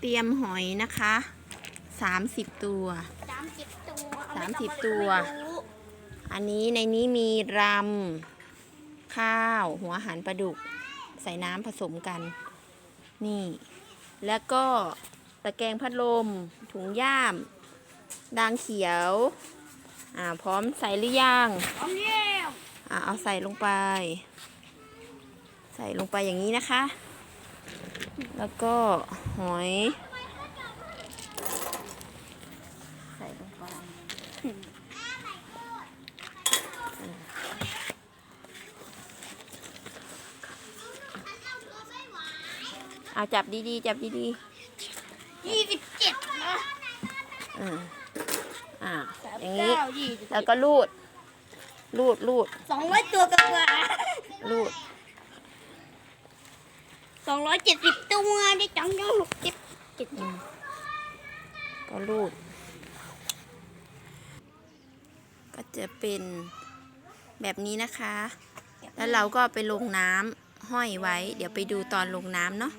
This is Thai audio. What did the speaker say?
เตรียมหอยนะคะ30ตัวสามสิบตัว สามสิบไตัว ไม่รู้อันนี้ในนี้มีรำข้าวหัวหันปลาดุก ใส่น้ำผสมกัน นี่ แล้วก็ตะแกรงพัดลม ถุงย่าม ดางเขียว อ่า พร้อมใส่หรือยังเอาแล้วอ่าเอาใส่ลงไป ใส่ลงไปอย่างนี้นะคะ แล้วก็หอย ใส่ลงไปเอาจับดีๆ จับดียี่สิบเจ็ดนะๆอ่าอ่าสามอย่างนี้เก้ายี่สิบแล้วก็รูด รูดรูดสองร้อยตัวกับว่ารูด สองร้อยเจ็ดสิบตัวได้จังยังหกสิบเจ็ดสิบก็รูด ก็จะเป็นแบบนี้นะคะ แล้วเราก็ไปลงน้ำห้อยไว้ เดี๋ยวไปดูตอนลงน้ำเนาะ